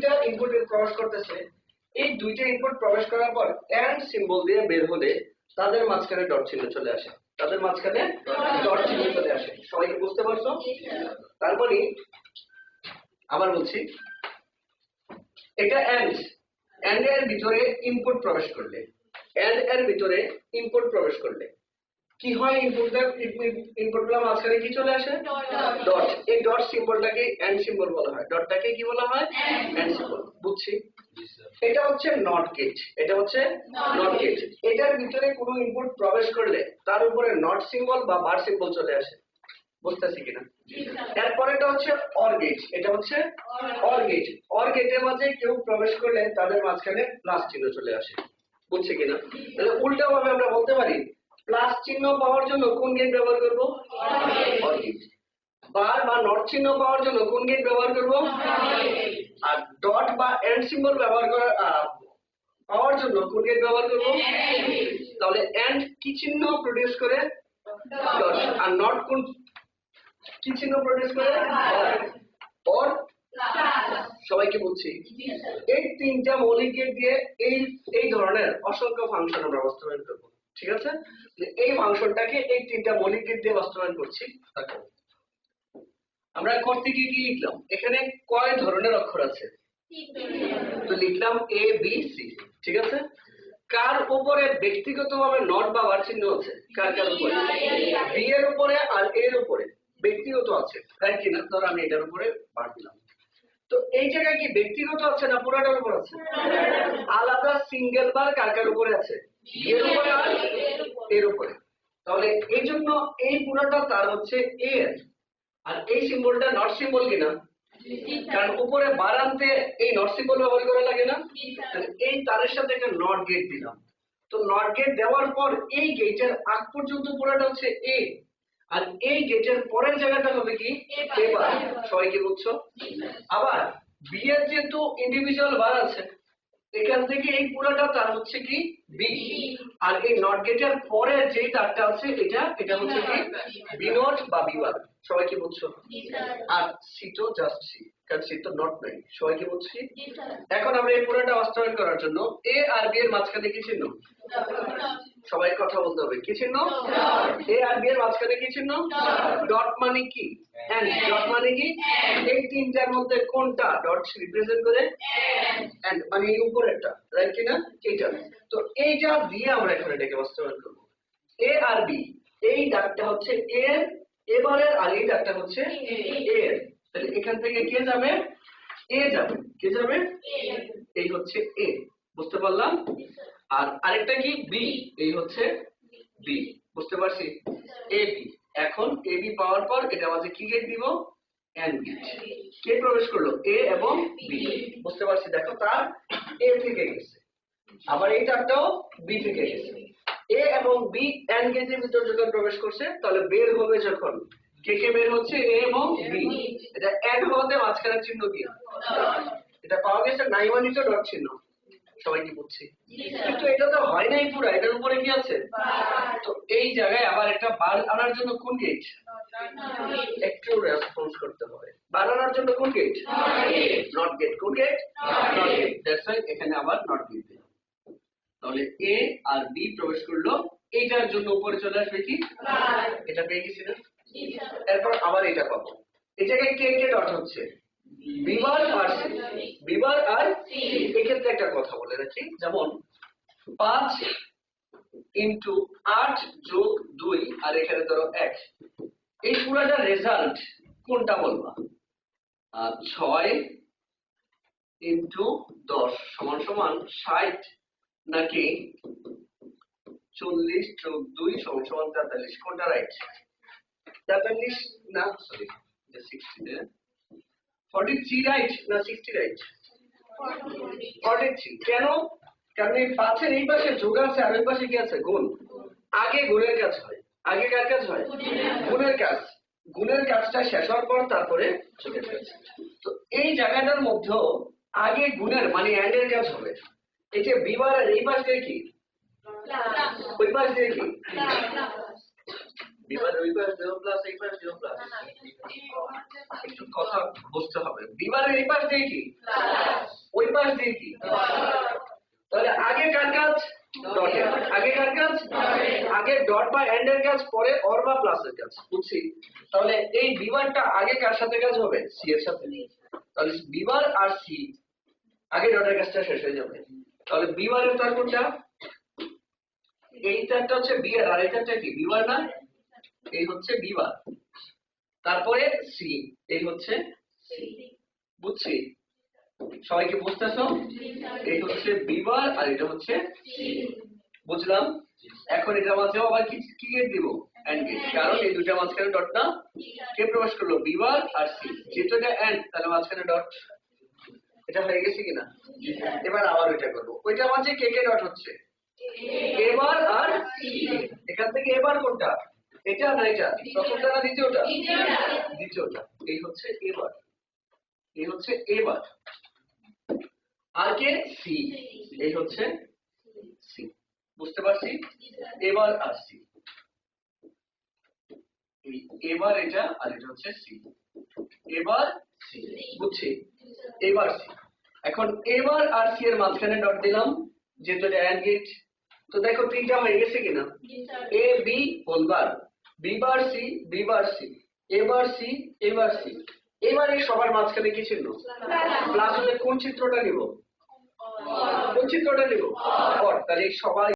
দুইটা ইনপুট প্রবেশ করতেছে। এই দুইটা ইনপুট প্রবেশ করার পর এন্ড সিম্বল দিয়ে বের হলে তাদের মাঝখানে ডট চিহ্ন চলে আসে। তাদের মাঝখানে ডট চিহ্ন চলে আসে। সবাইকে বুঝতে পারছ? তারপরে আবার বলছি, এটা এন্ড এন্ড এর ভিতরে ইনপুট প্রবেশ করলে। এন্ড এর ভিতরে ইনপুট প্রবেশ করলে। কি হয় ইনপুট ইনপুটগুলো মাঝখানে কি চলে আসে? ডট। এই ডট সিম্বলটাকে এন্ড সিম্বল বলা হয়। ডটটাকে কি বলা হয়? And symbol. বুঝছি? এটা হচ্ছে নট গেট এটা হচ্ছে নট গেট এটার ভিতরে কোনো ইনপুট প্রবেশ করলে তার উপরে নট সিম্বল বা বার সিম্বল চলে আসে। বুঝতেছি কিনা? এরপরেটা হচ্ছে অর গেট এটা হচ্ছে অর গেট অর গেটের মাঝে কেউ প্রবেশ করলে তাদের মাঝখানে প্লাস চিহ্ন চলে আসে। বুঝছে কিনা? তাহলে উল্টা ভাবে আমরা বলতে পারি প্লাস চিহ্ন পাওয়ার জন্য কোন গেট ব্যবহার করব? বার বা নট চিহ্ন পাওয়ার জন্য কোন গেট ব্যবহার করব? আর ডট বা এন্ড সিম্বল ব্যবহার করা পাওয়ার জন্য কোন গেট ব্যবহার করব? তাহলে এন্ড কি চিহ্ন প্রডিউস করে? আর নট কোন, কি চিহ্ন প্রডিউস করে? অর সবাইকে বলছি, এই তিনটা মৌলিক গেট দিয়ে এই এই ধরনের অসংখ্য ফাংশন আমরা বাস্তবায়ন করব। ঠিক আছে? যে এই ফাংশনটাকে এই তিনটা মৌলিক গেট দিয়ে বাস্তবায়ন করছি। আমরা করতে গিয়ে কি লিখলাম? এখানে কয় ধরনের অক্ষর আছে? তো লিখলাম এ বি সি ঠিক আছে? কার উপরে ব্যক্তিগতভাবে নট বা বার চিহ্ন আছে? কার কার উপরে? বি এর উপরে আর এর উপরে। ব্যক্তিগত আছে। তাই কিনা ধর আমি এটার উপরে বার দিলাম। তো এই জায়গায় কি ব্যক্তিগত আছে না পুরাটার উপর আছে? আলাদা সিঙ্গেল বার কার কার উপরে আছে? এর উপরে আর এর উপরে। তাহলে এই জন্য এই পুরাটা তার হচ্ছে এর। আর এই সিম্বলটা নট সিম্বল কিনা? কারণ উপরে বার আনতে এই নট সিম্বল ব্যবহার করা লাগে না। এই তারের সাথে একটা নট গেট দিলাম। তো নট গেট দেওয়ার পর এই গেটের আগ পর্যন্ত পুরোটা হচ্ছে এ আর এই গেটের পরের জায়গাটা হবে কি? এবার সবাই কি বুঝছ? আবার বি এর যেহেতু ইন্ডিভিজুয়াল বার আছে এখান থেকে এই পুরোটা তার হচ্ছে কি বি আর এই নট গেটের পরের যেই তারটা আছে এটা এটা হচ্ছে কি বি নট বা বি বার সবাই কি বুঝছ আর সি তো জাস্ট সি কারণ সি তো নট নাই। সবাই কি বুঝছি এখন আমরা এই পুরোটা বাস্তবায়ন করার জন্য এ আর বি এর মাঝখানে কি চিহ্ন? সবাই কথা বলতে হবে। কি চিহ্ন? এ আর বি এর মাঝখানে কি চিহ্ন? ডট মানে কি? এন্ড ডট মানে কি? এই তিনটার মধ্যে কোনটা ডট রিপ্রেজেন্ট করে? এন্ড মানে এই উপরেরটা রাইট কিনা? এইটা। তো এইটা দিয়ে আমরা এখন এটাকে বাস্তবায়ন করব। এ আর বি এই ডাকটা হচ্ছে এর এবারের আর এই ডাকটা হচ্ছে এর তাহলে এখান থেকে কে যাবে? এ যাবে। কে যাবে? এই হচ্ছে এ বুঝতে পারলাম? আর আরেকটা কি? বি এই হচ্ছে বি বুঝতে পারছি? এ বি এখন এ বি পাওয়ার পর এটা মাঝে কি গেট দিব? এন গেট কে প্রবেশ করল? এ এবং বি বুঝতে পারছি? দেখো তার এ থেকে গেছে। আবার এই তারটাও বি থেকে গেছে। এ এবং বি এন গেটের ভিতর যখন প্রবেশ করছে তাহলে বের হবে যখন? কে কে বের হচ্ছে? এ এবং বি এটা এড হওয়াতে মাঝখানের চিহ্ন কি? এটা পাওয়া গেছে নাই মানে তো ডট চিহ্ন। সবাই কি বুঝছি কিন্তু এটা তো হয় নাই পুরো এটার উপরে কি আছে? তো এই জায়গায় আবার একটা বার আনার জন্য কোন গেট একটু রেসপন্স করতে হবে। বার আনার জন্য কোন গেট নট গেট কোন gate not gate that's why এখানে আবার নট গেট দিলাম তাহলে এ আর বি প্রবেশ করল এইটার জন্য উপরে চলে আসবে কি? এটা পেয়ে গেছি না? এরপর আবার এটা পাবো। এই জায়গায় কে কে ডট হচ্ছে? বিবার আর বিবার আর এক্ষেত্রে একটা কথা বলে রাখি। যেমন, পাঁচ ইন্টু আট যোগ দুই, আর এখানে ধরো এক। এই পুরাটা রেজাল্ট কোনটা বলবা? ছয় ইন্টু দশ সমান সমান ষাট, নাকি চল্লিশ যোগ দুই সমান সমান তেতাল্লিশ? কোনটা রাইট তেতাল্লিশ না sorry sixty forty three right না সিক্সটি রাইট ফর্টি থ্রি কেন? কারণ এই পাঁচের এই পাশে যোগ আছে আর ওই পাশে কি আছে? গুণ। আগে গুণের কাজ হয়। আগে কার কাজ হয়? গুণের কাজ। গুণের কাজটা শেষ হওয়ার পর তারপরে যোগের কাজ তো এই জায়গাটার মধ্যেও আগে গুণের মানে অ্যান্ডের কাজ হবে। এই যে বিবারের এই পাশ দিয়ে কি? ওই পাশ দিয়ে কি? বিবার ওই পাশ জিরো প্লাস এই পাশ জিরো প্লাস ফ্লাওয়ারের এই পাশ দিয়ে কি? ওই পাশ দিয়ে কি? তাহলে আগে কার কাজ? আগে কার কাজ? আগে ডট বা এন্ড কাজ, পরে অর বা প্লাস কাজ, বুঝছি? তাহলে এই বিমানটা আগে কার সাথে কাজ হবে? সি এর সাথে। তাহলে বিমান আর সি আগে ডটের কাজটা শেষ হয়ে যাবে। তাহলে বিমানের তার কোনটা? এইটা তারটা হচ্ছে বি আর আর এইটা কি? বিমান না? এই হচ্ছে বিমান তারপরে সি এই হচ্ছে সি বুঝছি? সবাই কি বুঝতেছো? এই হচ্ছে বিবার আর এটা হচ্ছে বুঝলাম? এখন এটা মাঝেও আবার কি কি গেট দিব? এন্ড গেট কারণ এই দুটো মাঝখানে ডট না? কে প্রবেশ করল? বিবার আর সি যেহেতু এটা এন্ড তাহলে মাঝখানে ডট এটা হয়ে গেছে কিনা? এবার আবার ওইটা করব। ওইটা মাঝে কে কে ডট হচ্ছে? এবার আর এখান থেকে এবার কোনটা? এটা না এটা? প্রথমটা না দ্বিতীয়টা। দ্বিতীয়টা। এই হচ্ছে এবার। এই হচ্ছে এবার আর কে? সি এই হচ্ছে সি বুঝতে পারছি? এবার আর সি এবার এটা আর এটা হচ্ছে সি এবার সি বুঝছি? এবার সি এখন এবার আর সি এর মাঝখানে ডট দিলাম যেহেতু এটা অ্যান্ড গেট তো দেখো তিনটা হয়ে গেছে কিনা? A B whole bar B bar? C B bar C এবার সি এবার সি এবার এই সবার মাঝখানে কি চিহ্ন প্লাস হলে কোন চিত্রটা নিব? কোন চিত্রটা? নিব? অর তাহলে এই সবাই